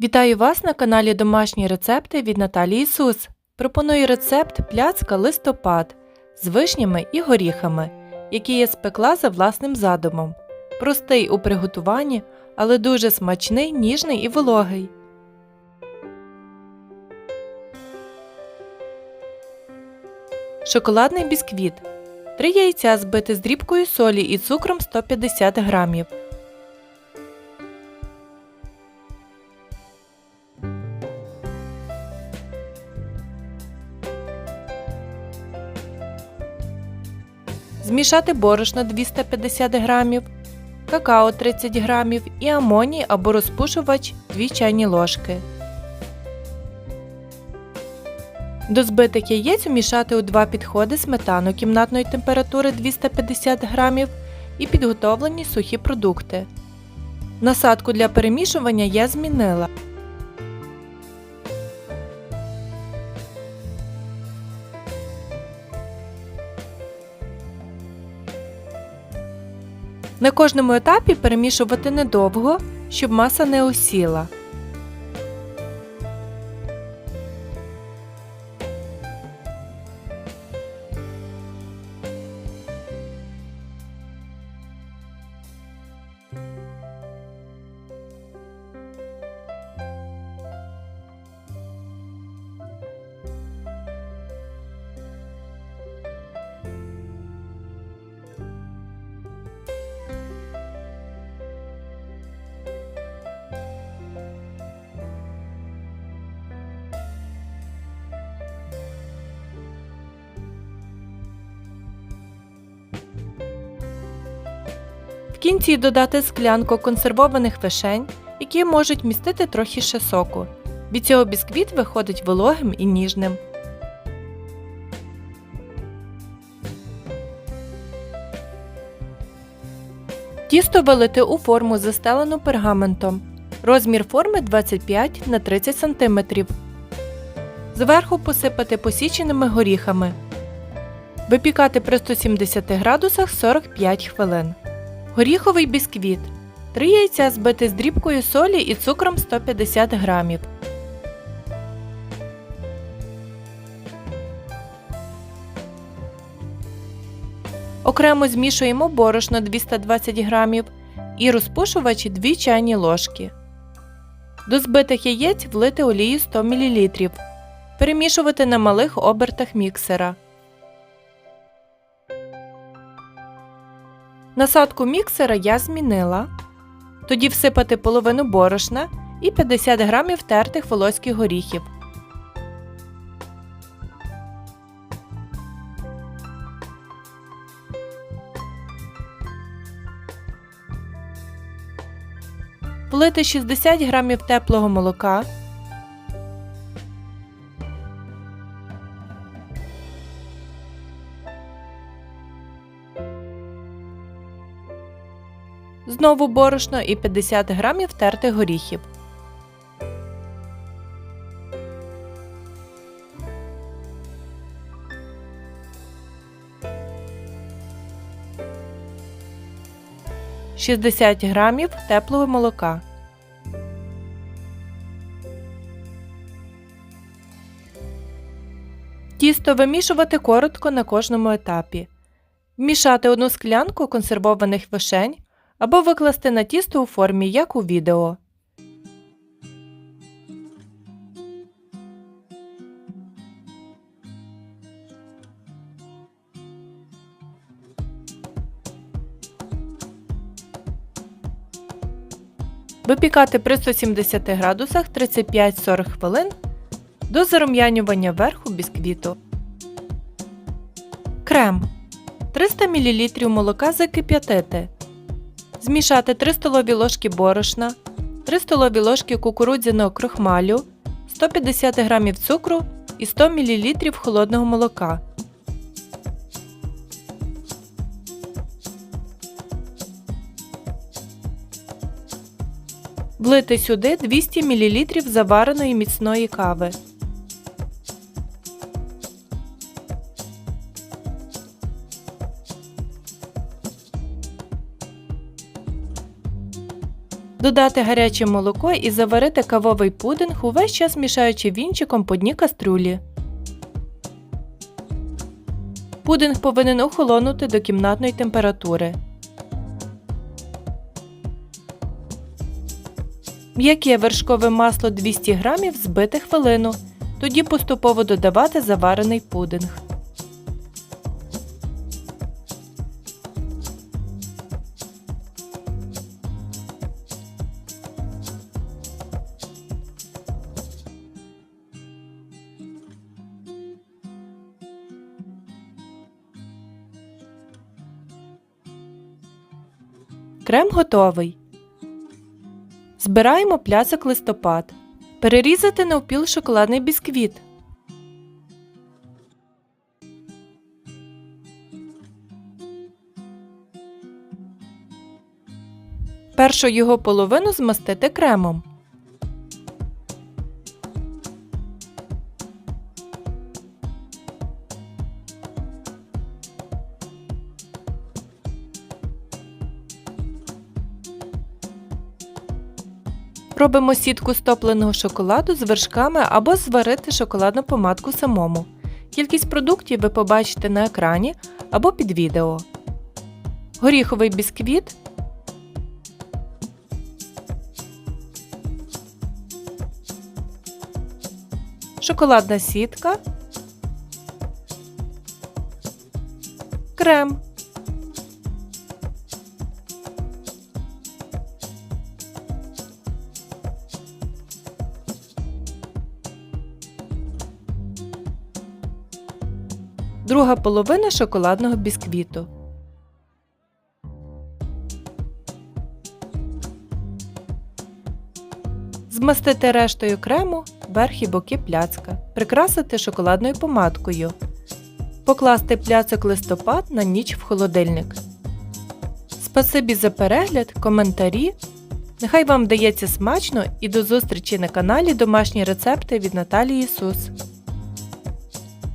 Вітаю вас на каналі Домашні рецепти від Наталії Сус. Пропоную рецепт пляцка листопад з вишнями і горіхами, який я спекла за власним задумом. Простий у приготуванні, але дуже смачний, ніжний і вологий. Шоколадний бісквіт. 3 яйця збити з дрібкою солі і цукром 150 грамів. Змішати борошно 250 грамів, какао 30 грамів і амоній або розпушувач 2 чайні ложки. До збитих яєць умішати у два підходи сметану кімнатної температури 250 грамів і підготовлені сухі продукти. Насадку для перемішування я змінила. На кожному етапі перемішувати недовго, щоб маса не осіла. В кінці додати склянку консервованих вишень, які можуть містити трохи ще соку. Від цього бісквіт виходить вологим і ніжним. Тісто вилити у форму, застелену пергаментом. Розмір форми 25 на 30 см. Зверху посипати посіченими горіхами. Випікати при 170 градусах 45 хвилин. Горіховий бісквіт. 3 яйця збити з дрібкою солі і цукром 150 грамів. Окремо змішуємо борошно 220 грамів і розпушувачі 2 чайні ложки. До збитих яєць влити олію 100 мл. Перемішувати на малих обертах міксера. Насадку міксера я змінила. Тоді всипати половину борошна і 50 грамів тертих волоських горіхів. Влити 60 грамів теплого молока. Знову борошно і 50 грамів тертих горіхів. Шістдесят грамів теплого молока. Тісто вимішувати коротко на кожному етапі. Вмішати одну склянку консервованих вишень або викласти на тісто у формі, як у відео. Випікати при 170 градусах 35-40 хвилин до зарум'янювання верху бісквіту. Крем 300 мл молока закип'ятити. Змішати 3 столові ложки борошна, 3 столові ложки кукурудзяного крохмалю, 150 г цукру і 100 мл холодного молока. Влити сюди 200 мл завареної міцної кави. Додати гаряче молоко і заварити кавовий пудинг, увесь час мішаючи вінчиком по дні каструлі. Пудинг повинен охолонути до кімнатної температури. М'яке вершкове масло 200 г збити хвилину. Тоді поступово додавати заварений пудинг. Крем готовий. Збираємо плясок листопад. Перерізати навпіл шоколадний бісквіт. Першу його половину змастити кремом. Робимо сітку з топленого шоколаду з вершками або зварити шоколадну помадку самому. Кількість продуктів ви побачите на екрані або під відео. Горіховий бісквіт. Шоколадна сітка. Крем. Друга половина шоколадного бісквіту. Змастити рештою крему верх і боки пляцка. Прикрасити шоколадною помадкою. Покласти пляцок листопад на ніч в холодильник. Спасибі за перегляд, коментарі. Нехай вам вдається смачно і до зустрічі на каналі Домашні рецепти від Наталії Ісус.